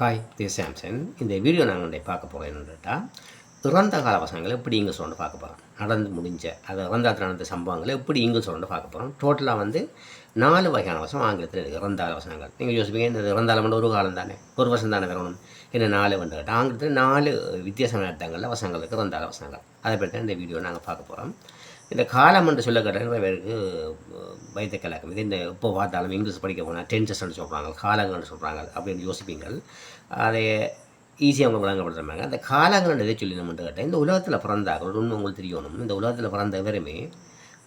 Hi the Samson இந்த video நாங்கள் பார்க்க போகிறோம் என்னட்டா இறந்த கால வசங்களை எப்படி இங்கே சொல்லிட்டு பார்க்க போகிறோம்? நடந்து முடிஞ்ச அது இறந்தாத்தில் நடந்த சம்பவங்களை எப்படி இங்கே சொல்லிட்டு பார்க்க போகிறோம்? டோட்டலாக வந்து நாலு வகையான வசம் ஆங்கிலத்தில் இருக்குது. இறந்தால வசனங்கள் நீங்கள் யோசிப்பீங்க இந்த இறந்தாலும் ஒரு காலம் தானே? ஒரு வருஷம் தானே வரணும்? என்ன நாலு வந்து கேட்டால் ஆங்கிலத்தில் நாலு வித்தியாசமான அர்த்தங்களில் வசங்கள் இருக்குது இறந்தால வசனங்கள் அதை பற்றி தான் இந்த வீடியோ நாங்கள் பார்க்க போகிறோம். இந்த காலம் என்று சொல்ல கேட்டால் நிறைய பேருக்கு வைத்த கலக்கம் இது இந்த எப்போ பார்த்தாலும் இங்கிலீஷ் படிக்க போனால் டென்சஸ்ன்னு சொல்கிறாங்க காலங்கள்னு சொல்கிறாங்க அப்படின்னு யோசிப்பீங்கள். அதை ஈஸியாக அவங்க வழங்கப்படுறாங்க அந்த காலங்கள் எதை சொல்லி நம்ம கேட்டால் இந்த உலகத்தில் பிறந்தார்கள் ஒன்று உங்களுக்கு தெரியணும். இந்த உலகத்தில் பிறந்த எவருமே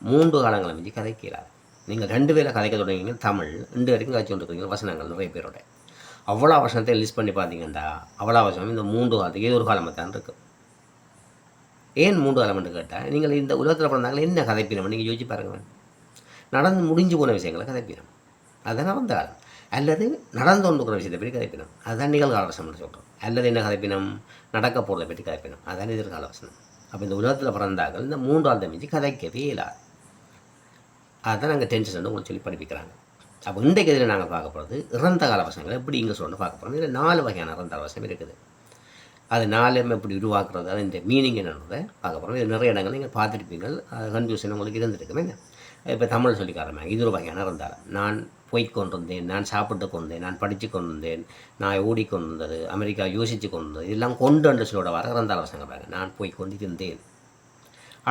மூன்று காலங்களை மிஞ்சி கதைக்கிறார். நீங்கள் ரெண்டு பேரை கதைக்க தொடங்கிங்க தமிழ் ரெண்டு வரைக்கும் கதைச்சு கொண்டிருக்கீங்க வசனங்கள் நிறைய பேரோட. அவ்வளோ வசனத்தை லிஸ்ட் பண்ணி பார்த்தீங்கன்னா அவ்வளோ வசனம் இந்த மூன்று காலத்துக்கு ஏதோ ஒரு காலமாக தான் இருக்குது ஏன் மூன்று காலம்னு கேட்டால் நீங்கள் இந்த உலகத்தில் பிறந்தாங்களே என்ன கதைப்பினம் நீங்கள் யோசிச்சு பாருங்கள் நடந்து முடிஞ்சு போன விஷயங்களை கதைப்பினம் அதுதான் நடந்த காலம் அல்லது நடந்து கொண்டிருக்கிற விஷயத்தை பற்றி கதைப்பினம் அதுதான் நிகழ்கால வசனம்னு சொல்கிறோம் அல்லது என்ன கதைப்பினம் நடக்க போகிறத பற்றி கதைப்பினம் அதுதான் எதிர்கால வசனம். அப்போ இந்த உலகத்தில் பிறந்தார்கள் இந்த மூன்றாவது மிஞ்சி கதைக்கவே இல்லாது அதுதான் நாங்கள் டென்ஷன் உங்களுக்கு சொல்லி படிப்பிக்கிறாங்க. அப்போ இன்றைக்கு இதில் நாங்கள் பார்க்க போகிறது இறந்த கால வசனங்கள் எப்படி இங்கே சொல்லி பார்க்க போகிறோம் இதில் நாலு வகையான இறந்த கால வசனம் இருக்குது. அது நாலுமே எப்படி உருவாக்குறது அது இந்த மீனிங் என்னன்றதை பார்க்க போகிறோம் இது நிறைய இடங்கள் நீங்கள் பார்த்துருப்பீங்க கன்ஃபியூஷன் உங்களுக்கு இருந்திருக்குமே. இப்போ தமிழ் சொல்லி காரணமாக இது ஒரு வகையான இருந்தாலும் நான் போய்கொண்டிருந்தேன் நான் சாப்பிட்டு கொண்டேன் நான் படித்து கொண்டிருந்தேன் நான் ஓடிக்கொண்டிருந்தது அமெரிக்கா யோசித்து கொண்டிருந்தது இதெல்லாம் கொண்டு என்று சொல்லோட வர இருந்தாலும் வசங்க பாருங்க. நான் போய் கொண்டிருந்தேன்.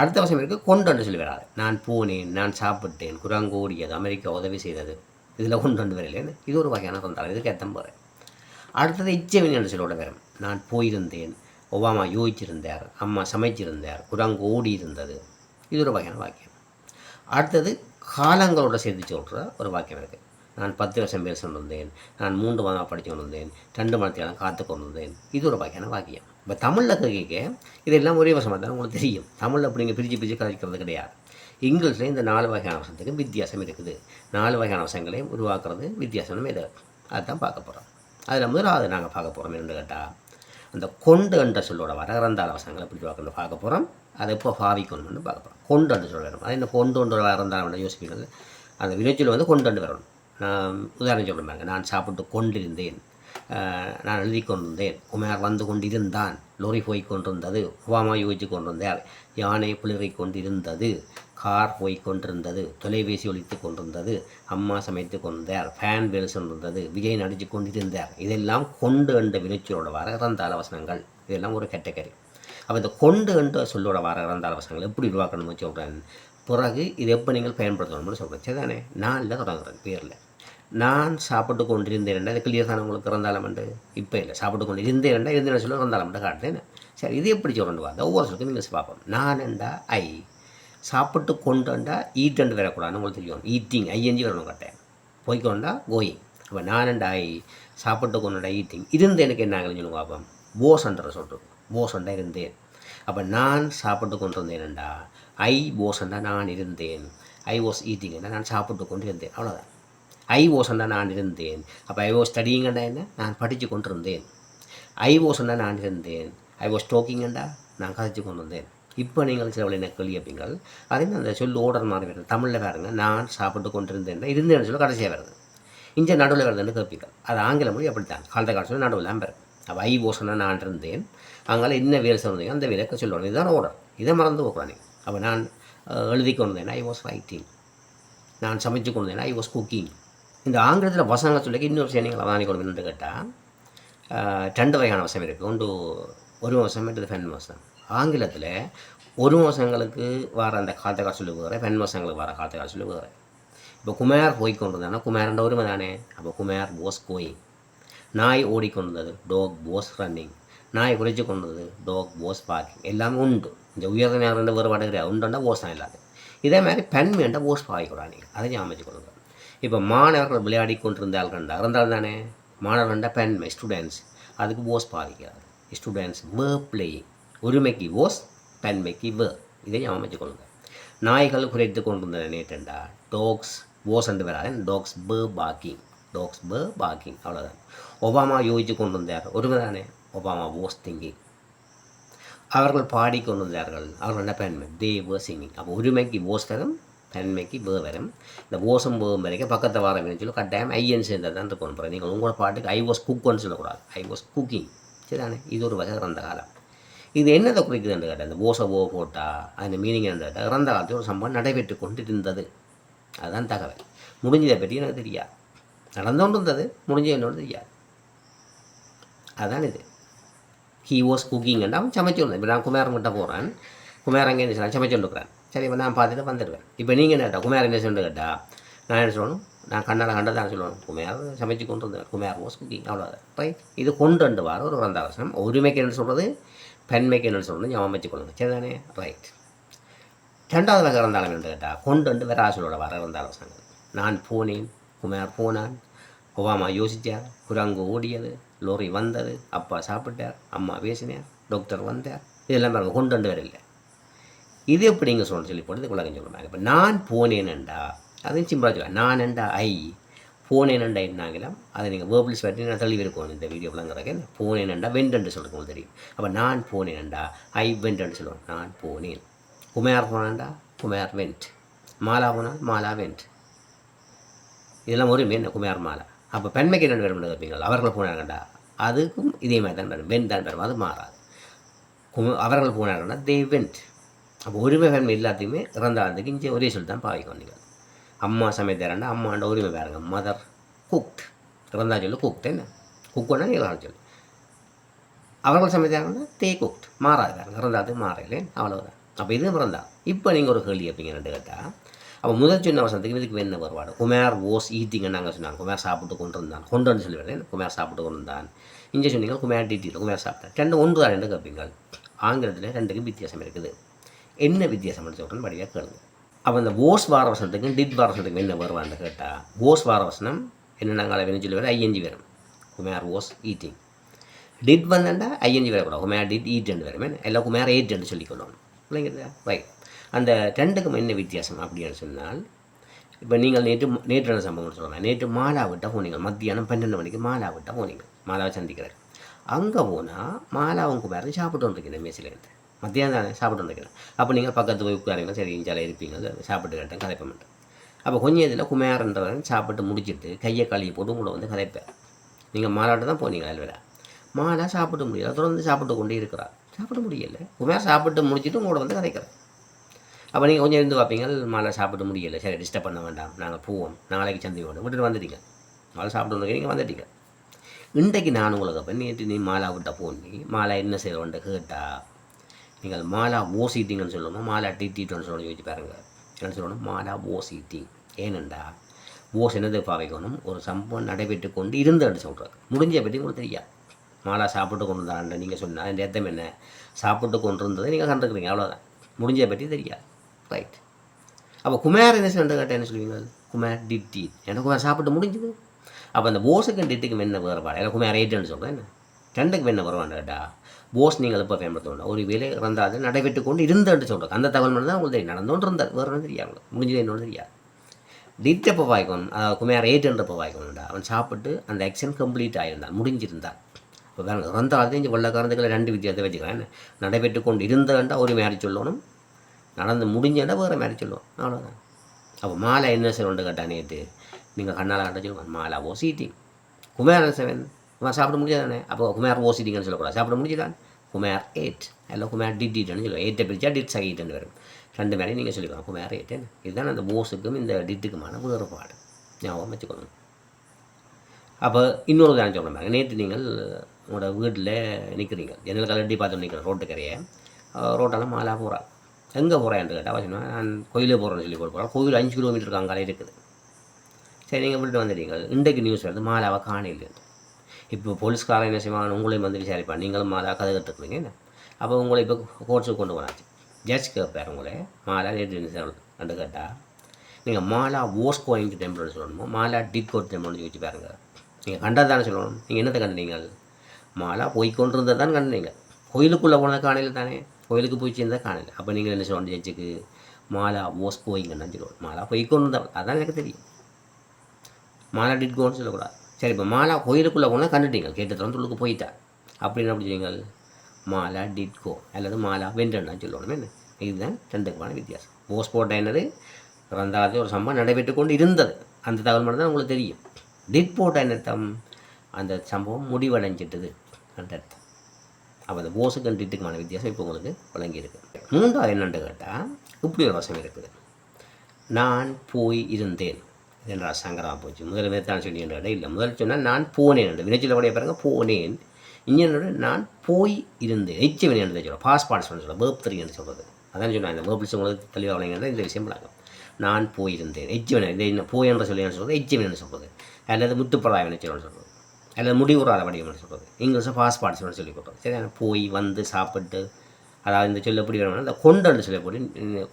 அடுத்த வசம் இருக்குது கொண்டு என்று சொல்லி வராது நான் போனேன் நான் சாப்பிட்டேன் குரங்கு ஓடியது அமெரிக்கா உதவி செய்தது இதில் கொண்டு வந்து வரலேன்னு இது ஒரு வகையான இருந்தாலும் இதுக்கு ஏற்ற போகிறேன் அடுத்தது இச்சவின் என்று சொல்லோட வரும் நான் போயிருந்தேன். ஒபாமா யோகிச்சிருந்தார் அம்மா சமைச்சிருந்தார் குரங்கு ஓடி இருந்தது இது ஒரு வகையான வாக்கியம். அடுத்தது காலங்களோட சேர்த்து சொல்கிற ஒரு வாக்கியம் இருக்குது நான் பத்து வருஷம் பேர் கொண்டிருந்தேன் நான் மூன்று மாதம் படித்து கொண்டிருந்தேன். ரெண்டு மாதத்தையெல்லாம் காத்து கொண்டிருந்தேன். இது ஒரு வகையான வாக்கியம். இப்போ தமிழில் கேட்க இதெல்லாம் ஒரே வருஷமாக தான் உங்களுக்கு தெரியும். தமிழில் அப்படி நீங்கள் பிரித்து பிரித்து கதைக்கிறது கிடையாது. இங்கிலீஷில் இந்த நாலு வகையான வசத்துக்கும் வித்தியாசம் இருக்குது. நாலு வகையான வசங்களையும் உருவாக்குறது வித்தியாசம் இது அதுதான் பார்க்க போகிறோம் அதில் முதலாவது நாங்கள் பார்க்க போகிறோம் என்னென்னு கேட்டால் அந்த கொண்டு என்ற சொல்லோட வர அவசரங்களை எப்படி பார்க்கணும் பார்க்க போகிறோம் அதை எப்போ பாவிக்கணும்னு பார்க்க போகிறோம் கொண்டு என்று சொல்ல வேணும் அது என்ன கொண்டு ஒன்று இறந்தாலும் யோசிக்கிறது. அந்த வினைச்சொல் வந்து கொண்டு வந்து வரணும். நான் உதாரணம் சொல்கிறேன் நான் சாப்பிட்டு கொண்டிருந்தேன். நான் எழுதி கொண்டிருந்தேன். குமார் வந்து கொண்டிருந்தான். லொரி போய் கொண்டிருந்தது. உபாமா யோசித்து கொண்டிருந்தார். யானை குளிரை கொண்டிருந்தது. கார் போய்கொண்டிருந்தது தொலைபேசி ஒழித்து கொண்டிருந்தது அம்மா சமைத்து கொண்டார் ஃபேன் வேல் கொண்டிருந்தது விஜய் நடித்து கொண்டிருந்தார். இதெல்லாம் கொண்டு என்ற வினைச்சொலோட வர இறந்தால் வசனங்கள் இதெல்லாம் ஒரு கேட்டகரி அப்போ இந்த கொண்டு என்ற சொல்லோட வர இறந்தால் அவசனங்கள் எப்படி உருவாக்கணும்னு சொல்கிறேன் பிறகு இது எப்போ நீங்கள் பயன்படுத்தணும்னு சொல்கிறேன் சரிதானே? இல்லை தொடங்குறேன். பேரில் நான் சாப்பிட்டு கொண்டிருந்தேன் அது கிளியர் தானே உங்களுக்கு இறந்தாலமண்டு இப்போ இல்லை. சாப்பிட்டு கொண்டு இருந்தேன் இருந்தேன் சொல்ல இறந்தாலமண்டு காட்டுறேன். சரி இது எப்படி சொல்லணும் ஒவ்வொரு சொல்லுக்கும் நீங்கள் பார்ப்போம். நான் என்றா ஐ சாப்பிட்டு கொண்டுண்டா ஈட்டண்டு வரக்கூடாதுன்னு உங்களுக்கு தெரியும். ஈட்டிங் ஐஎன்ஜி வரணும் கட்டேன் போய்க்கொண்டா கோயிங் அப்போ நான் ஐ சாப்பிட்டு கொண்டுடா ஈட்டிங் இருந்து எனக்கு என்ன ஆகலன்னு சொல்லுங்க பார்ப்போம் போசன்ற சொல்கிறது போசண்டா இருந்தேன். அப்போ நான் சாப்பிட்டு கொண்டிருந்தேன்டா ஐ போசண்டா நான் இருந்தேன். ஐ வாஸ் ஈட்டிங்கண்டா நான் சாப்பிட்டு கொண்டு இருந்தேன் அவ்வளோதான் ஐ ஓசண்டா நான் இருந்தேன். அப்போ ஐ வாஸ் ஸ்டடிங்கண்டா என்ன? நான் படித்து கொண்டிருந்தேன். ஐ ஓசண்டா நான் இருந்தேன். ஐ வாஸ் டோக்கிங்கண்டா நான் கதைச்சு கொண்டு வந்தேன் இப்போ நீங்கள் சில என்ன அப்படிங்கள் அதே அந்த சொல் ஓடர் மாதிரி வருது? தமிழில் பாருங்க நான் சாப்பிட்டு கொண்டிருந்தேன். இருந்தேன்னு சொல்ல கடைசியாக வருது. இங்கே நடுவில் வருதுன்னு கேட்பீங்கள் அது ஆங்கில மொழி அப்படித்தான். காலத்த காலத்தில் நடுவில் அம்பர் அப்போ ஐ ஓசனா நான் இருந்தேன். அங்கே என்ன வேலை சொன்னீங்க? அந்த வேலைக்கு சொல்லணும் இதுதான் ஓடர் இதை மறந்து போகிறானே அப்போ நான் எழுதி கொண்டேன் ஐ வாஸ் ரைட்டிங் நான் சமைச்சு கொண்டேன் ஐ வாஸ் குக்கிங் இந்த ஆங்கிலத்தில் வசனங்கள் சொல்லி இன்னொரு விஷயம் நீங்கள் அவதானி கொடுக்கணும்னு கேட்டால் ரெண்டு வகையான வசம் இருக்குது ஒன்று ஒரு வசம் மற்றது ஃபென் வசம் ஆங்கிலத்தில் ஒரு மாதங்களுக்கு வர அந்த காலத்தை சொல்லி வேறு பெண் மாதங்களுக்கு வர காலத்தை சொல்லி வேறு. இப்போ குமார் போய் கொண்டிருந்தானா குமாரண்ட உரிமை தானே. அப்போ குமார் போஸ் கோயிங் நாய் ஓடிக்கொண்டது டாக் போஸ் ரன்னிங் நாய் குறைச்சி கொண்டது டாக் போஸ் பார்க்கிங் எல்லாமே உண்டு. இந்த உயர்ந்த நேரம் வேறுபாடு கிடையாது. உண்டுண்டா போஸ் தான் இல்லாது. இதே மாதிரி பெண் வேண்டாம் போஸ் பாய்க்கூடாது நீங்கள் அதை அமைச்சு கொடுங்க இப்போ மாணவர்கள் விளையாடி கொண்டிருந்தால் கண்டா இருந்தால் தானே? மாணவர்கள்டா பெண்மை ஸ்டூடெண்ட்ஸ் அதுக்கு போஸ் பாதிக்கிறார் ஸ்டூடெண்ட்ஸ் வேர் பிளேயிங் உரிமைக்கு ஓஸ் தன்மைக்கு வே. இதை அமைச்சு கொள்ளுங்க நாய்கள் குறைத்து கொண்டிருந்த நேற்றண்டா டாக்ஸ் ஓஸ் என்று வராது. Tax pay backing tax pay backing அவ்வளோதான் ஒபாமா யோசிச்சு கொண்டு வந்தார் தானே ஒபாமா ஓஸ் திங்கிங் அவர்கள் பாடிக்கொண்டு வந்தார்கள் அவர்கள் என்ன பெண்மை தே வே சிங்கிங் அப்போ உரிமைக்கு ஓஸ் வரும் பெண்மைக்கு வே வரும். இந்த ஓசம் பேவும் வரைக்கும் பக்கத்தை வர சொல்லி கட்டாயம் ஐயன் சேர்ந்தது தான் இருக்கணும் போகிறேன் நீங்கள் உங்களோட பாட்டுக்கு ஐ வாஸ் குக்குன்னு சொல்லக்கூடாது. ஐ வாஸ் குக்கிங் சரிதானே? இது ஒரு வகை அந்த காலம். இது என்னதை குறிக்குதுன்னு கேட்டால் இந்த ஓசவோ போட்டா அந்த மீனிங் என்ன கேட்டால் இறந்த காலத்தில் ஒரு சம்பவம் நடைபெற்று கொண்டு இருந்தது அதுதான் தகவல். முடிஞ்சதை பற்றி எனக்கு தெரியாது. கொண்டு இருந்தது முடிஞ்சது என்னோட தெரியாது. அதான் இது. ஹீ வாஸ் குக்கிங்கன்னா அவன் சமைச்சு இப்போ நான் குமாரங்கிட்ட போகிறேன் குமாரங்க என்ன சொன்னால் சமைச்சு கொண்டுக்கிறேன் சரி இப்போ நான் பார்த்துட்டு வந்துடுவேன். இப்போ நீங்கள் என்ன கேட்டால் குமார் என்ன சொல்லு கேட்டா நான் என்ன சொல்லணும்? நான் கண்ணால் கண்டதான் சொல்லணும். குமார் சமைச்சு கொண்டு வந்தேன் குமார் வாஸ் குக்கிங் அவ்வளோதான் ரைட் இது கொண்டு ரெண்டு வாரம் ஒரு வந்தாவசனம் ஒருமைக்கு என்ன சொல்கிறது பெண்மைக்கு என்ன சொல்கிறது ஞாபகம் வச்சுக்கொள்ளுங்க. சரிதானே? ரைட் ரெண்டாவது வகை இருந்தாலும் என்று கேட்டால் கொண்டு வந்து வெராசலோட வர இருந்தாலும் நான் போனேன் குமார் போனான் ஒபாமா யோசித்தார் குரங்கு ஓடியது லோரி வந்தது அப்பா சாப்பிட்டார் அம்மா பேசினார் டாக்டர் வந்தார் இதெல்லாம் பாருங்க கொண்டு வந்து வரல இது எப்படிங்க சொல்லணும்? சொல்லி போட்டு உலகம் சொல்லுவாங்க இப்போ நான் போனேன்டா அதுவும் சிம்பிளாக சொல்லுவேன் நான் என்றா ஐ. போனேன்டா என்னாங்கலாம் அதை நீங்கள் வேர்பிள்ஸ் பற்றி நான் தள்ளி இந்த வீடியோ விளங்குறதுக்கு போனேன்டா வெண்டென்று சொல்லுங்க உங்களுக்கு தெரியும். அப்போ நான் போனேன்டா ஐ வெண்டென்று சொல்லுவோம் நான் போனேன். குமார் போனாண்டா? குமார் வெண்ட் மாலா போனால் மாலா வெண்ட் இதெல்லாம் ஒரு மீன் குமார் மாலா. அப்போ பெண்மைக்கு ரெண்டு பேரும் கேட்பீங்களா அவர்கள் போனாங்கண்டா அதுக்கும் இதே மாதிரி தான் வரும் வெண்ட் தான் வரும் அது மாறாது. கும அவர்கள் போனாங்கன்னா தே வெண்ட் அப்போ ஒருமை பெண்மை எல்லாத்தையுமே இறந்தாந்ததுக்கு இங்கே ஒரே சொல்லி தான் பாவிக்கும் நீங்கள். அம்மா சமைத்தாரண்டா அம்மாண்ட உரிமை பாருங்க. மதர் குக்ட் இறந்தா சொல்லு குக்ட் என்ன? குக்குன்னா இறந்தா சொல்லு. அவர்கள் சமைத்தாங்கன்னா தே குக்ட் மாறாது பாருங்க. இறந்தாது மாறல அவ்வளோதான் அப்போ இது பிறந்தா இப்போ நீங்கள் ஒரு கேள்வி ரெண்டு கேட்டால் அப்போ முதல் சின்ன வருஷத்துக்கு இதுக்கு என்ன வருவாடு குமார் ஓஸ் ஈட்டிங்கன்னு நாங்கள் சொன்னாங்க. குமார் சாப்பிட்டு கொண்டு இருந்தான் கொண்டு வந்து குமார் சாப்பிட்டு கொண்டு இருந்தான் இங்கே சொன்னீங்க குமார் டீட்டியில் குமார் சாப்பிட்டேன் ரெண்டு ஒன்று தான் ரெண்டு கேட்பீங்க. ஆங்கிலத்தில் ரெண்டுக்கும் வித்தியாசம் இருக்குது. என்ன வித்தியாசம்னு சொல்கிறேன்னு படியாக கேளுங்க. அப்போ இந்த ஓஸ் வார வசனத்துக்கும் டிட் வார வசனத்துக்கும் என்ன வருவான்னு கேட்டால் ஓஸ் வார வசனம் என்ன நாங்கள் வேணும் சொல்லி வர ஐஎன்ஜி வரும். Kumar was eating. டிட் வந்தேன்டா ஐஎன்ஜி வரக்கூடாது. குமார் டிட் ஈட்டுன்னு வருமே. எல்லா குமார் எயிட்டுன்னு சொல்லிக்கொள்ளணும் இல்லைங்கிறதா ரைட் அந்த ரெண்டுக்கும் என்ன வித்தியாசம் அப்படின்னு சொன்னால் இப்போ நீங்கள் நேற்று நேற்று என்ன சம்பவம்னு சொல்லலாம் நேற்று மாலா விட்டால் போனீங்க. மத்தியானம் பன்னெண்டு மணிக்கு மாலா விட்டால் போனீங்க. மாலாவை சந்திக்கிறார். அங்கே போனால் மாலாவும் குமாரும் சாப்பிட்டு வந்துருக்கேன் மேசிலேருந்து மத்தியானம் தானே சாப்பிட்டு வந்துக்கிறேன். அப்போ நீங்கள் பக்கத்து போய் உட்காருங்க சரி இஞ்சால இருப்பீங்க சாப்பிட்டு கேட்டேன் கதைப்ப மாட்டேன் அப்போ கொஞ்சம் இதில் குமாரன்றவன் சாப்பிட்டு முடிச்சிட்டு கையை கழுவி போட்டு உங்களை வந்து கதைப்பேன் நீங்கள் மாலாட்ட தான் போனீங்க அல்வேடா மாலா சாப்பிட முடியல தொடர்ந்து சாப்பிட்டு கொண்டே இருக்கிறார். சாப்பிட முடியல. குமார் சாப்பிட்டு முடிச்சுட்டு உங்களோட வந்து கதைக்கிறேன் அப்போ நீங்கள் கொஞ்சம் இருந்து பார்ப்பீங்க மாலை சாப்பிட முடியல சரி டிஸ்டர்ப் பண்ண வேண்டாம் நாங்கள் போவோம் நாளைக்கு சந்தையோட விட்டுட்டு வந்துட்டீங்க. மாலை சாப்பிட்டு வந்து நீங்கள் வந்துட்டீங்க. இன்றைக்கு நான் உங்களுக்கு அப்போ நேற்று நீ மாலா விட்ட போனி மாலா என்ன செய்கிறோன்ட்டு கேட்டா நீங்கள் மாலா ஓசிட்டிங்கன்னு சொல்லணும் மாலா டிட்டின்னு சொல்லணும் யோசிச்சு பாருங்க. என்ன சொல்லணும் மாலா ஓசிட்டி. ஏனண்டா ஓஸ் என்னது பாவைக்கணும் ஒரு சம்பவம் நடைபெற்று கொண்டு இருந்தேன்னு சொல்கிறார் முடிஞ்ச பற்றி உங்களுக்கு தெரியாது மாலா சாப்பிட்டு கொண்டு இருந்தாண்ட நீங்கள் சொன்னால் அந்த அர்த்தம் என்ன? சாப்பிட்டு கொண்டு இருந்ததை நீங்கள் கண்டுக்கிறீங்க. அவ்வளோதான் முடிஞ்ச பற்றி தெரியாது ரைட் அப்போ குமார் என்ன சண்டை கேட்டால் என்ன சொல்லுவீங்க? குமார் டிட்டி. எனக்கு ஏன்னா குமார் சாப்பிட்டு முடிஞ்சுது. அப்போ அந்த போஸுக்கும் டிட்டுக்கும் என்ன வேறுபாடு? எனக்கு குமார் ஏட்டுன்னு சொல்கிறேன் என்ன? ரெண்டுக்கு வேணும் வருவான்னு போஸ் நீங்கள் இப்போ பயன்படுத்தணும்? ஒரு வேலை இறந்தாது நடைபெற்று கொண்டு இருந்தேன்னு சொல்கிறோம் அந்த தகவல் மட்டும் தான் உங்களுக்கு தெரியும் நடந்தோன்று இருந்தால் வேறு ஒன்றும் தெரியாது முடிஞ்சது என்னோட தெரியாது. டிட் வாய்க்கணும் அதாவது குமார் எயிட்டுன்றப்போ வாய்க்கணும்டா அவன் சாப்பிட்டு அந்த ஆக்ஷன் கம்ப்ளீட் ஆகியிருந்தான் முடிஞ்சிருந்தான் இப்போ பாருங்க இறந்தாலும் இங்கே வெள்ளக்காரந்துக்களை ரெண்டு வித்தியாசத்தை வச்சுக்கிறேன் நடைபெற்று கொண்டு இருந்தேன்டா ஒரு மேரேஜ் சொல்லணும். நடந்து முடிஞ்சேன்டா வேறு மேரேஜ் சொல்லுவோம் அவ்வளோதான் அப்போ மாலை என்ன செய்யணும்னு கேட்டா நேற்று நீங்கள் கண்ணால் கட்ட சொல்லுவாங்க மாலா சீட்டிங் குமாரன் செவன் அவன் சாப்பிட முடியாதானே அப்போ ஹுமேர் ஓசிடிங்கன்னு சொல்லக்கூடாது சாப்பிட முடிஞ்சுதான் ஹுமேர் எயிட் இல்லை ஹுமேர் டிட் டிட்னு சொல்லுவாங்க எயிட்டை பிரிச்சா டிட் சகிட்டுன்னு வரும் ரெண்டு மேலே நீங்கள் சொல்லிக்கலாம் ஹுமேர் எயிட் இதுதான் அந்த போஸுக்கும் இந்த டிட்டுக்குமான வேறுபாடு ஞாபகம் வச்சுக்கணும் அப்போ இன்னொரு தான் சொல்ல பாருங்க நேற்று நீங்கள் உங்களோட வீட்டில் நிற்கிறீங்க ஜன்னல் கலட்டி பார்த்து நிற்கிறேன் ரோட்டுக்கரையை ரோட்டெல்லாம் மாலா போகிறாள் எங்கே போகிறேன் கேட்டால் வச்சுனா நான் கோயிலே போகிறேன்னு சொல்லி போட்டு போகிறேன் கோயில் அஞ்சு கிலோமீட்டருக்கு அங்காலே இருக்குது சரி நீங்கள் வீட்டு வந்துட்டீங்க இன்றைக்கு நியூஸ் வந்து மாலாவை காணையில் இப்போ போலீஸ்காரன் என்ன செய்வாங்க உங்களையும் வந்து விசாரிப்பான். நீங்களும் மாலா கதை கற்றுக்குறீங்க என்ன? அப்போ உங்களை இப்போ கோர்ட்ஸுக்கு கொண்டு போனாச்சு. ஜட்ஜ் கேட்பார் உங்களை மாலா நேற்று கண்டு கேட்டால் நீங்கள் மாலா ஓஸ் கோயிங் டெம்பிள்னு சொல்லணுமோ மாலா டிட் கோட் டெம்பிள்னு வச்சு பாருங்க. நீங்கள் கண்டது தானே சொல்லணும்? நீங்கள் என்னத்தை கண்டீங்க மாலா போய் கொண்டு தான் கண்டீங்க கோயிலுக்குள்ளே போனது காணையில் தானே? கோயிலுக்கு போய் சேர்ந்தா காணல. அப்போ நீங்கள் என்ன சொல்லணும் ஜட்ஜுக்கு மாலா ஓஸ் கோயிங்கன்னு சொல்லுவோம் மாலா போய் கொண்டு அதான் எனக்கு தெரியும். மாலா டிட் கோன்னு சொல்லக்கூடாது. சரி இப்போ மாலா கோயிலுக்குள்ளே போனால் கண்டுட்டீங்க. கேட்டு உள்ளுக்கு போயிட்டா. அப்படின்னு அப்படி சொல்லுங்கள் மாலா டிட்கோ அல்லது மாலா வென்றன்னா சொல்லணும். என்ன? இதுதான் ரெண்டுக்குமான வித்தியாசம். ஓஸ் போட்டால் என்னது? இறந்தாது ஒரு சம்பவம் நடைபெற்று கொண்டு இருந்தது அந்த தகவல் மட்டும் தான் உங்களுக்கு தெரியும். டிட் போட்ட அந்த சம்பவம் முடிவடைஞ்சிட்டது. அந்த அர்த்தம். அப்போ அந்த போஸுக்கு டிட்டுக்குமான வித்தியாசம் இப்போ உங்களுக்கு வழங்கியிருக்கு. மூன்றாவது என்னென்னு கேட்டால் இப்படி ஒரு வசம் இருக்குது. நான் போய் இருந்தேன். என்றா சங்கரமாக போச்சு. முதல் மேத்தான் சொல்லி இல்லை முதல் சொன்னால் நான் போனேன் என்று. வினைச்சில் உடைய பாருங்க போனேன் இங்கே நான் போய் இருந்தேன் எச்சவன் என்று சொல்ல பாஸ் சொல்ல சொல்ல வேப் த்ரீ என்று சொல்கிறது அதான் சொன்னேன் இந்த வேப்பிள்ஸ் உங்களுக்கு தெளிவாக வழங்கினா இந்த விஷயம் விளங்கும். நான் போயிருந்தேன் எச்சவன் இதை என்ன போய் என்று சொல்லி என்ன சொல்கிறது எச்சவன் வினை சொல்கிறது அல்லது முத்துப்படாய் வினைச்சல் சொல்கிறது அல்லது முடிவுறாத வடிவம் சொல்கிறது இங்கிலீஷில் பாஸ் சொல்ல சொல்லி கொடுக்குறது சரி போய் வந்து சாப்பிட்டு அதாவது இந்த சொல்ல எப்படி வேணும்னா இந்த கொண்டு சொல்லி போட்டு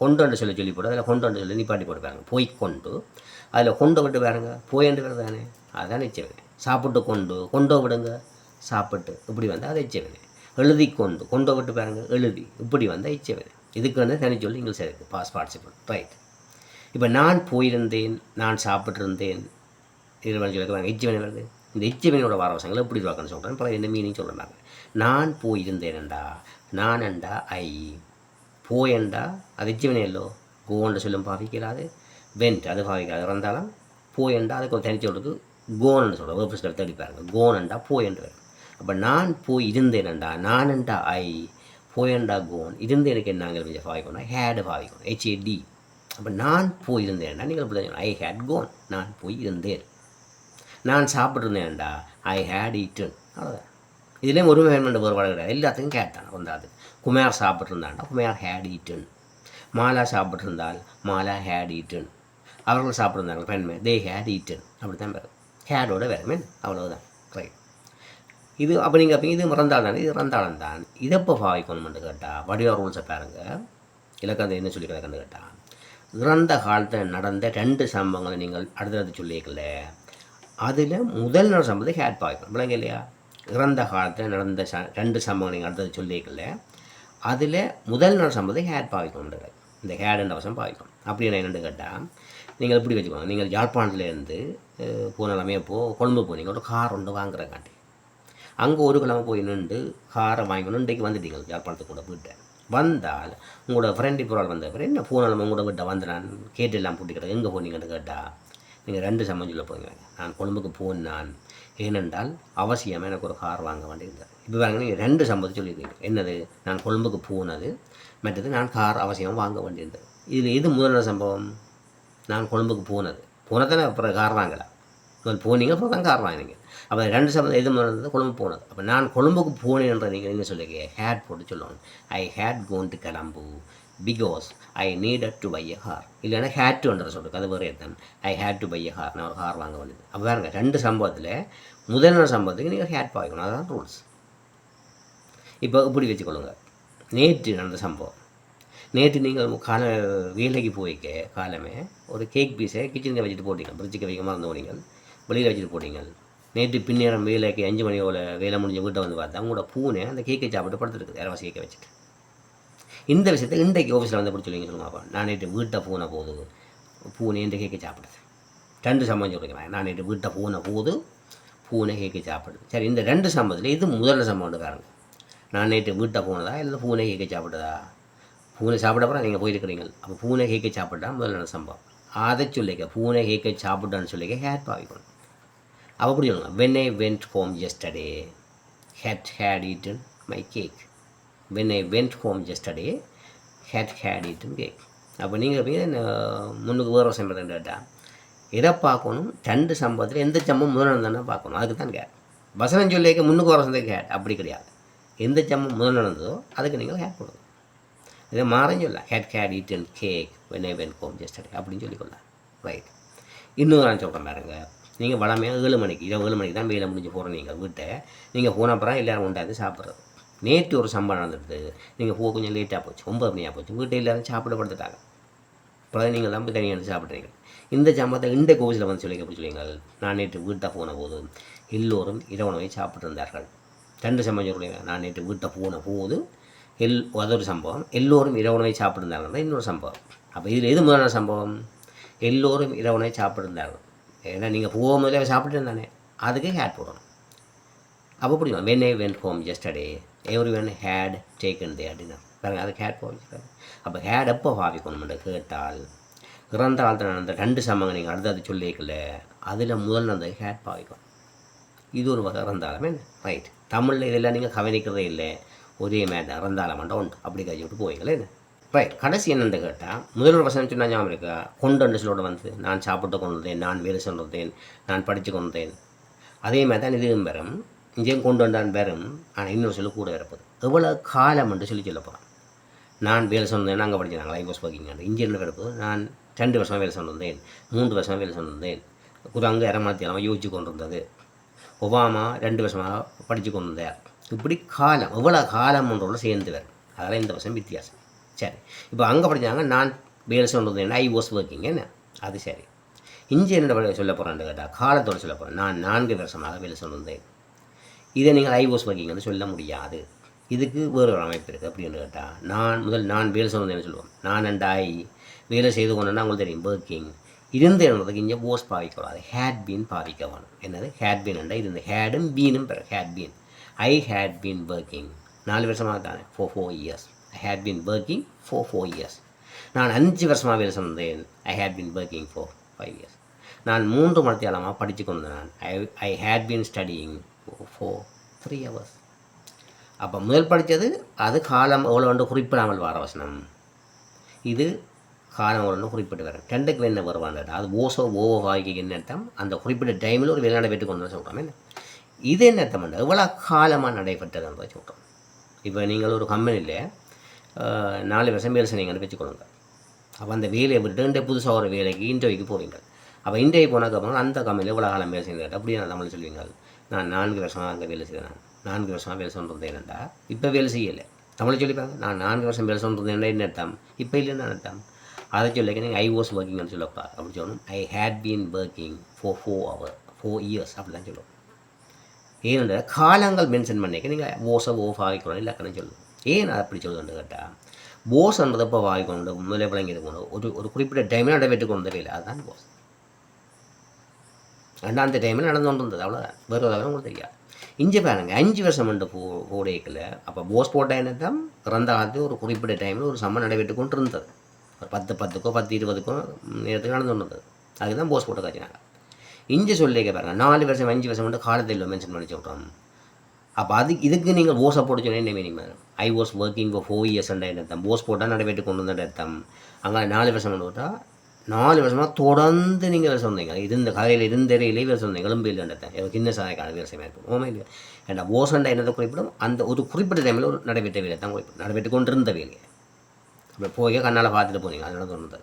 கொண்டு சொல்ல சொல்லி போட்டு அதில் கொண்டு சொல்லி நிப்பாட்டி போட்டுப்பாங்க போய் கொண்டு அதில் கொண்டு விட்டு பாருங்க. போயண்டு தானே அதான் நிச்சயம். சாப்பிட்டு கொண்டு கொண்டு விடுங்க. சாப்பிட்டு இப்படி வந்தால் அதை இச்சவனே எழுதி கொண்டு கொண்டு விட்டு பாருங்க. எழுதி இப்படி வந்தால் இச்சவனே இதுக்கு வந்து தனி சொல்லி இங்கிலீஷ் இருக்குது பாஸ் பார்ட்டிசிபிள் ரைட் இப்போ நான் போயிருந்தேன் நான் சாப்பிட்ருந்தேன் இருவன் சொல்லியிருக்காங்க இச்சவனை வருது. இந்த இச்சவனோட வாரவசங்களை எப்படி இருவாக்கன்னு சொல்கிறேன் பல என்ன மீனிங் சொல்கிறாங்க நான் போயிருந்தேன்டா நானண்டா ஐ போயண்டா அது இச்சவனையல்லோ கோன்ற சொல்லும் பாவிக்கிறாது வெண்ட் அது பாவிக்காது வந்தாலும் போயண்டா அதுக்கு ஒரு தனி சொல்றதுக்கு கோன்னு சொல்கிறோம் வேர்பஸ்கள் தேடி பாருங்க. கோனண்டா போயண்டு வரும். அப்போ நான் போய் இருந்தேனண்டா நானண்டா ஐ போயண்டா கோன் இருந்தேனுக்கு என்னங்க கொஞ்சம் பாவிக்கணும். ஹேடு பாவிக்கணும் ஹெச்ஏடி அப்போ நான் போய் இருந்தேன்டா நீங்கள் இப்படி ஐ ஹேட் கோன் நான் போய் இருந்தேன். நான் சாப்பிட்ருந்தேன்டா ஐ ஹேட் ஈட்டன் அவ்வளோதான் இதுலேயும் ஒரு வேணுமெண்ட் வேறுபாடு கிடையாது. எல்லாத்துக்கும் கேட்டான் வந்தாது குமார் சாப்பிட்ருந்தாண்டா குமார் ஹேட் ஈட்டன் மாலா சாப்பிட்ருந்தால் மாலா ஹேட் ஈட்டன் அவர்கள் சாப்பிட்ருந்தாங்க பெண்மே தே ஹேட் ஈட்டன் அப்படி தான் வரும் ஹேடோட அவ்வளோ அவ்வளோதான் ரைட் இது அப்போ நீங்கள் அப்போ இது மறந்தால் தானே? இது இறந்தாலும் தான். இதை இப்போ பாவிக்கணும்னு கேட்டால் வடிவ ரூல்ஸை பாருங்கள் இலக்கணத்தை என்ன சொல்லி கிடக்குன்னு கேட்டால் இறந்த காலத்தில் நடந்த ரெண்டு சம்பவங்களை நீங்கள் அடுத்தடுத்து சொல்லியிருக்கல. அதில் முதல் நாள் சம்பவத்தை ஹேட் பாவிக்கணும். விளங்க இல்லையா? இறந்த காலத்தில் நடந்த ச ரெண்டு சம்பவங்கள் நீங்கள் அடுத்தது சொல்லியிருக்கல. அதில் முதல் நாள் சம்பவத்தை ஹேட் பாவிக்கணும் இந்த ஹேடுன்ற வசம் பாவிக்கணும். அப்படி என்னென்னு கேட்டால் நீங்கள் இப்படி வச்சுக்கோங்க நீங்கள் யாழ்ப்பாணத்துலேருந்து போனாலுமே இப்போது கொழம்பு போனீங்க ஒரு கார் ஒன்று வாங்குறக்காண்டி அங்கே ஒரு கிழமை போய் நின்று காரை வாங்கணும் இன்றைக்கு வந்துட்டீங்க யாழ்ப்பாணத்துக்கு கூட போயிட்டேன் வந்தால் உங்களோட ஃப்ரெண்ட் இப்போ வந்த பிறகு என்ன போனாலும் உங்களோட கிட்ட வந்து நான் கேட்டு எல்லாம் பூட்டிக்கிறேன் எங்கே போனீங்கன்னு கேட்டால் நீங்கள் ரெண்டு சமஞ்சில் போங்க நான் கொழும்புக்கு போனான் ஏனென்றால் அவசியமாக எனக்கு ஒரு கார் வாங்க வேண்டியிருந்தது. இப்போ வாங்க நீங்கள் ரெண்டு சம்பவத்தை சொல்லியிருக்கீங்க. என்னது? நான் கொழும்புக்கு போனது மற்றது நான் கார் அவசியம் வாங்க வேண்டியிருந்தது. இதில் எது முதல் சம்பவம்? நான் கொழும்புக்கு போனது. போனதானே அப்புறம் கார் வாங்கலாம் முதல் போனீங்க அப்புறம் தான் கார் அப்போ ரெண்டு சம்பந்தம் எது மாதிரி கொழும்பு போனது. அப்போ நான் கொழும்புக்கு போனேன்ற நீங்கள் என்ன சொல்லுங்க ஹேட் போட்டு சொல்லணும். ஐ ஹேட் கோன் டு கிளம்பு because I needed to buy a car இல்லைன்னா ஹேட் டுன்ற சொல்லுங்க அது வேறு தான் I had to buy a car நான் ஒரு ஹார் வாங்க வேண்டியது. அப்போ பாருங்க ரெண்டு சம்பவத்தில் முதல் நாள் சம்பவத்துக்கு நீங்கள் ஹேட் பாய்க்கணும் அதுதான் ரூல்ஸ் இப்போ இப்படி வச்சுக்கொள்ளுங்க. நேற்று நடந்த சம்பவம். நேற்று நீங்கள் கால வேலைக்கு போய்க்க காலமே ஒரு கேக் பீஸை கிச்சனில் வச்சுட்டு போட்டீங்க பிரிட்ஜுக்கு வைக்க மறந்து போனீங்க. வெளியில் வச்சுட்டு போட்டீங்க நேற்று பின்னேரம் வேலைக்கு அஞ்சு மணியோட வேலை முடிஞ்ச வீட்டை வந்து பார்த்தா உங்களோட பூனை அந்த கேக்கை சாப்பிட்டு படுத்துருக்குது. இரவாசி கேக்கை வச்சுட்டு. இந்த விஷயத்தை இன்றைக்கு ஆஃபீஸில் வந்து பிடிச்சி சொல்லுங்க சொல்லுங்க அப்போ. நான் நேற்று வீட்டை பூனை போகுது பூனை இந்த கேக்கை சாப்பிடுது ரெண்டு சம்பவம் சொல்லிக்கிறேன் நான் நேற்று வீட்டை பூனை போகுது பூனை கேக்கை சாப்பிடுது சரி இந்த ரெண்டு சம்பவத்தில் இது முதல்ல சம்பவம் காரணம் நான் நேற்று வீட்டை போனதா இல்லை பூனை கேக்கை சாப்பிடுதா பூனை சாப்பிட நீங்கள் போயிருக்கிறீங்க. அப்போ பூனை கேக்கை சாப்பிட்டா முதல்ல சம்பவம்? அதை சொல்லிக்க பூனை கேக்கை சாப்பிட்டான்னு சொல்லிக்க ஹேட் பாவிக்கணும். அப்போ அப்படி சொல்லுங்க when I went home yesterday had had eaten my cake when I went home yesterday had had eaten cake அப்போ நீங்கள் போய் முன்னுக்கு வேறு சம்பளம் கேட்டால் இதை பார்க்கணும் ரெண்டு சம்பவத்தில் எந்த சம்பவம் முதல் தானே பார்க்கணும். அதுக்கு தான் கேட் வசனம் சொல்லிக்க முன்னுக்கு வர சந்தேகம் ஹேட் அப்படி கிடையாது. எந்த சம்பவம் முதல் நடந்ததோ அதுக்கு நீங்கள் ஹேட் கொடுக்கணும் இதை மாறன்னு சொல்லலாம் had had eat and cake when I went home just அப்படின்னு சொல்லிக்கொள்ளலாம் ரைட் இன்னொரு நான் சொல்கிறேன் பாருங்க. நீங்கள் வளமையாக ஏழு மணிக்கு இரவு ஏழு மணிக்கு தான் வேலை முடிஞ்சு போகிறோம் நீங்கள் வீட்டை. நீங்கள் போன அப்புறம் எல்லோரும் உண்டாது சாப்பிட்றது. நேற்று ஒரு சம்பளம் நடந்துட்டு நீங்கள் போக கொஞ்சம் லேட்டாக போச்சு. ஒம்பது மணியாக போச்சு. வீட்டை எல்லோரும் சாப்பிட படுத்துட்டாங்க. அப்புறம் நீங்கள் தான் போய் தனியாக வந்து சாப்பிட்றீங்க. இந்த சம்பளத்தை இந்த கோவிலில் வந்து சொல்லி எப்படி சொல்லுங்கள் நான் நேற்று வீட்டை போன போது எல்லோரும் இரவுணவை சாப்பிட்டு இருந்தார்கள் ரெண்டு சம்பவம் சொல்லுங்க நான் நேற்று வீட்டை போன போது எல் அதொரு சம்பவம். எல்லோரும் இரவுணவை சாப்பிட்டிருந்தாங்க இன்னொரு சம்பவம். அப்போ இதில் எது முதலான சம்பவம்? எல்லோரும் இரவுணவை சாப்பிட்டிருந்தாங்க ஏன்னா நீங்கள் போகும்போதே சாப்பிட்டு இருந்தானே அதுக்கு ஹேட் போடணும். அப்போ பிடிக்கும் when I went home yesterday every when had taken they அப்படின்னா பாருங்கள் அதுக்கு ஹேட் போச்சு அப்போ ஹேட் எப்போ பாவிக்கணும்னு கேட்டால் இறந்த காலத்தில் நடந்த ரெண்டு சம்பவங்கள் நீங்கள் அடுத்தது சொல்லியிருக்கல அதில் முதல் அந்த ஹேட் பாவிக்கும். இது ஒரு வகை இறந்தாலுமே ரைட் தமிழில் இதெல்லாம் நீங்கள் கவனிக்கிறதே இல்லை. ஒரே மேட் மண்டம் உண்டு. அப்படி கழிச்சு விட்டு போவீங்களே ரைட் கடைசி என்னென்னு கேட்டால் முதல்வர் வசனம் சொன்னால் ஞாபகம் இருக்கா? கொண்டு சொல்லோட வந்து நான் சாப்பிட்டு கொண்டு வந்தேன் நான் வேலை சொல்கிறேன் நான் படித்து கொண்டேன் அதே மாதிரி தான் இதுவும் வரும் இங்கேயும் கொண்டு வந்தான் வரும் ஆனால் இன்னொரு சொல்லு கூட வரப்போகுது. எவ்வளோ காலம் என்று சொல்லி சொல்ல போகிறான் நான் வேலை சொன்னேன் அங்கே படிச்சாங்க லைஃப் வாஸ் ஒர்க்கிங் இங்கே என்ன நான் ரெண்டு வருஷமாக வேலை சொன்னேன் மூன்று வருஷமாக வேலை சொன்னேன் ஒரு அங்கே இரமாத்தியாலமாக யோசிச்சு கொண்டு இருந்தது ஒபாமா ரெண்டு வருஷமாக படித்து கொண்டு இப்படி காலம் எவ்வளோ காலம் ஒன்றோட சேர்ந்து வரும். அதெல்லாம் இந்த வருஷம் வித்தியாசம். சரி. இப்போ அங்கே படித்தாங்க நான் வேலை சொன்னது ஐ வாஸ் ஒர்க்கிங் என்ன? அது சரி. இஞ்சி என்னோட சொல்ல போகிறேன் கேட்டால் காலத்தோடு சொல்ல போகிறேன் நான் நான்கு வருஷமாக வேலை சொன்னேன் இதை நீங்கள் ஐ வாஸ் ஒர்க்கிங்னு சொல்ல முடியாது. இதுக்கு வேறு ஒரு அமைப்பு இருக்குது அப்படின்னு கேட்டால் நான் முதல் நான் வேலை சொன்னதுன்னு சொல்லுவோம். நான் அண்ட் ஐ வேலை செய்து கொண்டேன்னா உங்களுக்கு தெரியும் ஒர்க்கிங் இருந்து என்பதுக்கு இங்கே போஸ் பாவிக்கக்கூடாது ஹேட் பீன் பாவிக்க வேணும். என்னது? ஹேட் பீன் என்றால் இருந்து ஹேடும் பீனும் பெற had been I had been working நாலு வருஷமாக தானே four four years I had been working four four years நான் அஞ்சு வருஷமாக வேலை சொன்னேன் I had been working four five years நான் மூன்று மணத்தியாலமாக படித்து கொண்டு நான் I I had been studying four three hours அப்போ முதல் படித்தது அது காலம் எவ்வளோ வந்து குறிப்பிடாமல் வர வசனம் இது காலம் ஒன்று குறிப்பிட்டு வரும் ரெண்டுக்கு என்ன வருவான்னு அது ஓசோ ஓவோ வாய்க்கு என்ன அர்த்தம் அந்த குறிப்பிட்ட டைமில் ஒரு வெளிநாடு போயிட்டு கொண்டு சொல்கிறோம் என்ன இது என்ன தமிழ் பண்ண எவ்வளோ காலமாக நடைபெற்றதுன்றதை சொல்கிறோம் இப்போ நீங்கள் ஒரு கம்பெனியில் நாலு வருஷம் வேலை செய்யுங்கன்னு வச்சுக்கொள்ளுங்க அப்போ அந்த வேலையை விட்டு புதுசாக ஒரு வேலைக்கு இன்டர்வியூக்கு போவீங்க. அப்போ இன்டர்வியூ போனதுக்கப்புறம் அந்த கம்பெனியில் இவ்வளோ காலம் வேலை செய்யுங்க அப்படியே நான் தமிழ் சொல்லுவீங்க நான் நான்கு வருஷமாக அங்கே வேலை செய்தேன் நான்கு வருஷமாக வேலை சொல்கிறது இப்போ வேலை செய்யலை. தமிழை சொல்லிப்பாங்க நான் நான்கு வருஷம் வேலை சொல்கிறது என்ன அர்த்தம்? இப்போ இல்லைன்னு அர்த்தம்? அதை சொல்லிக்க நீங்கள் ஐ வாஸ் ஒர்க்கிங்னு சொல்லக்கூடாது அப்படி சொல்லணும். I had been working four four hour four years அப்படிலாம் சொல்லுவோம். ஏனென்றால் காலங்கள் மென்ஷன் பண்ணிக்க. நீங்கள் ஓஸை ஓஃப் ஆகிக்கணும் இலக்கணம் சொல்லணும் ஏன் அதை அப்படி சொல்லுன்னு கேட்டால் போஸ் போஸ்ன்றது இப்போ வாங்கிக்கொண்டு முதலே விளங்கி இருக்கணும் ஒரு ஒரு குறிப்பிட்ட டைமில் நடைபெற்று கொண்டு இல்லை அதுதான் போஸ் ரெண்டாம் டைமில் நடந்து கொண்டு இருந்தது அவ்வளோதான் வேறு தவிர உங்களுக்கு தெரியாது. இஞ்சி பாருங்க அஞ்சு வருஷம் மண்டு போ போடையில் அப்போ போஸ் போட்ட என்னதான் இறந்த காலத்தில் ஒரு குறிப்பிட்ட டைமில் ஒரு சம்மன் நடைபெற்று கொண்டு இருந்தது ஒரு பத்து பத்துக்கோ பத்து இருபதுக்கோ நேரத்துக்கு நடந்து கொண்டு இருந்தது அதுக்கு தான் போஸ் போட்டு காய்ச்சினாங்க இஞ்சி சொல்லிக்க பாருங்க. நாலு வருஷம் அஞ்சு வருஷம் மட்டும் காலத்தில் மென்ஷன் பண்ணி சொல்கிறோம் அப்போ அது இதுக்கு நீங்கள் ஓசை போட்டு சொன்னால் என்ன meaning I was working for four years அர்த்தம் ஓஸ் போட்டால் நடைபெற்று கொண்டு வந்த அர்த்தம் அங்கே நாலு வருஷம் கொண்டு விட்டால் நாலு வருஷமாக தொடர்ந்து நீங்கள் வேலை சொன்னீங்க இருந்த கதையில் இருந்தறையிலே வேலை சொன்னீங்க எலும்பு இல்லைன்றத கிண்ண சாதைக்கான வேலை செய்ய இருக்கும் ஓமே இல்லை ஏன்னா ஓசண்டா என்னதை குறிப்பிடும்? அந்த ஒரு குறிப்பிட்ட டைமில் ஒரு நடைபெற்ற வேலை தான் குறிப்பிடும். நடைபெற்று கொண்டிருந்த வேலையை இப்போ போய் கண்ணால் பார்த்துட்டு போனீங்க. அதனால தோணுது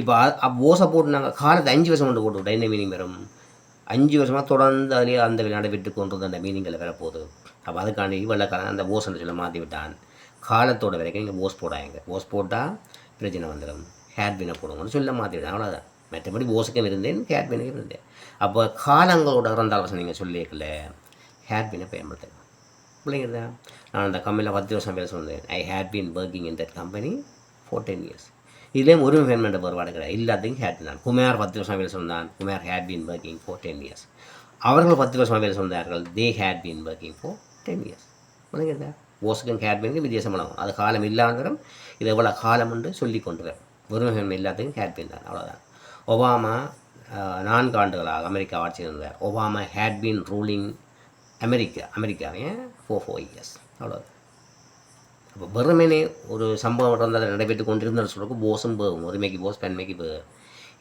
இப்போ ஓசை போட்டு நாங்கள் காலத்தை அஞ்சு வருஷம் கொண்டு போட்டு விட்டோம் என்ன மீனிங் வரும் அஞ்சு வருஷமாக தொடர்ந்து அதிலே அந்த நடைபெற்று கொண்டு அந்த மீனிங்கில் வரப்போகுது. அப்போ அதுக்காண்டி வெள்ளக்காரன் அந்த ஓசனை சொல்ல மாற்றி விட்டான். காலத்தோட வரைக்கும் இங்கே ஓஸ் போடாங்க ஓஸ் போட்டால் பிரச்சனை வந்துடும் ஹேட்பினை போடுங்கன்னு சொல்ல மாற்றிவிட்டேன் அவ்வளோதான் மற்றபடி ஓசுக்கும் இருந்தேன் ஹேட்பினுக்கும் இருந்தேன். அப்போ காலங்களோட இறந்தால் வசம் நீங்கள் சொல்லியிருக்கல ஹேட்பினை பயன்படுத்துங்க. பிள்ளைங்க நான் அந்த கம்பெனியில் பத்து வருஷம் பேச சொன்னேன் I had been working in that company for ten years இதுலேயும் ஒரு பேமெண்ட் ஒருபாடு கிடையாது. எல்லாத்தையும் ஹேட் தான். குமார் பத்து வருஷம் வேலை சொன்னான் Kumar had been working for ten years அவர்கள் பத்து வருஷம் வேலை சொன்னார்கள் they had been working for ten years ஓசுக்கும் had பீனுக்கு வித்தியாசம் அது காலம் இல்லாதவரும் இது எவ்வளோ காலம் என்று சொல்லி கொண்டு வரும் ஒருமை எல்லாத்துக்கும் ஹேட் பீன் தான். அவ்வளோதான் ஒபாமா நான்கு ஆண்டுகளாக அமெரிக்கா ஆட்சி இருந்தார். Obama had been ruling America அமெரிக்காவே for four years அவ்வளோதான் வெறுமனே ஒரு சம்பவம் நடந்தால் நடைபெற்று கொண்டிருந்தால் சொல்கிறக்கு போஸும் போகும். ஒருமைக்கு போஸ் பெண்மைக்கு போகும்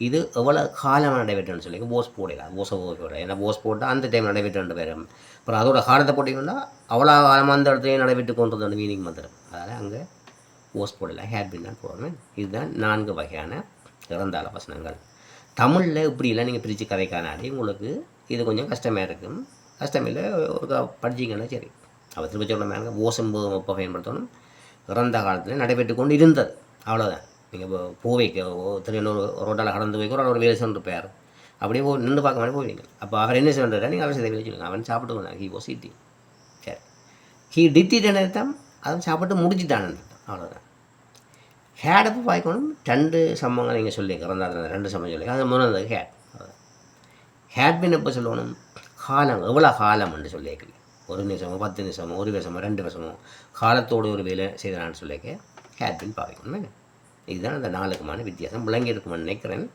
இது எவ்வளோ காலம் நடைபெற்றுன்னு சொல்லி போஸ் போடலாம் போஸை போட ஏன்னா போஸ் போட்டால் அந்த டைம் நடைபெற்று பேரும். அப்புறம் அதோட காலத்தை போட்டிங்கன்னா அவ்வளோ காலம் அந்த இடத்துலையும் நடைபெற்று கொண்டு மீனிங் வந்துடும். அதனால் அங்கே போஸ் போடலாம் ஹேர் பின் தான் போடணும். இதுதான் நான்கு வகையான இறந்தால வசனங்கள். தமிழில் இப்படிலாம் நீங்கள் பிரித்து கதைக்கானாடி உங்களுக்கு இது கொஞ்சம் கஷ்டமாக இருக்கும். கஷ்டமில்லை ஒரு படிச்சிங்கன்னா சரி. அவள் திருப்பி சொல்ல மேலே ஓசம்பு ஒப்ப பயன்படுத்தணும்? இறந்த காலத்தில் நடைபெற்று கொண்டு இருந்தது அவ்வளோதான் நீங்கள் இப்போ பூவைக்கு திருநூறு ரோட்டால் கடந்து போய்க்கு ஒரு வேலை சென்று பேர் அப்படியே போ நின்று பார்க்க மாதிரி போவீங்க அப்போ அவர் என்ன சொல்கிறார் நீங்கள் அவர் செய்த சொல்லுங்க அவன் சாப்பிட்டு வந்தான். ஹீ வாஸ் இட்டி சரி. ஹீ டிட்டிட் அர்த்தம் அவன் சாப்பிட்டு முடிச்சிட்டான் அவ்வளோதான் ஹேடப்பு பாய்க்கணும் ரெண்டு சம்பவங்கள் நீங்கள் சொல்லி இறந்தாரு ரெண்டு சம்பவம் சொல்லி அது மூணாவது ஹேட் ஹேட் பின் எப்போ சொல்லணும்? காலம் எவ்வளோ காலம் என்று சொல்லியிருக்கல ஒரு நிமிஷமோ பத்து நிமிஷமோ ஒரு வருஷமோ ரெண்டு வருஷமோ காலத்தோடு ஒரு வேலை செய்தான்னு சொல்லிக்க ஹேட் பின் பாவிக்கணும் இதுதான் அந்த நாளுக்குமான வித்தியாசம். விளங்கி இருக்குமான்னு நினைக்கிறேன்.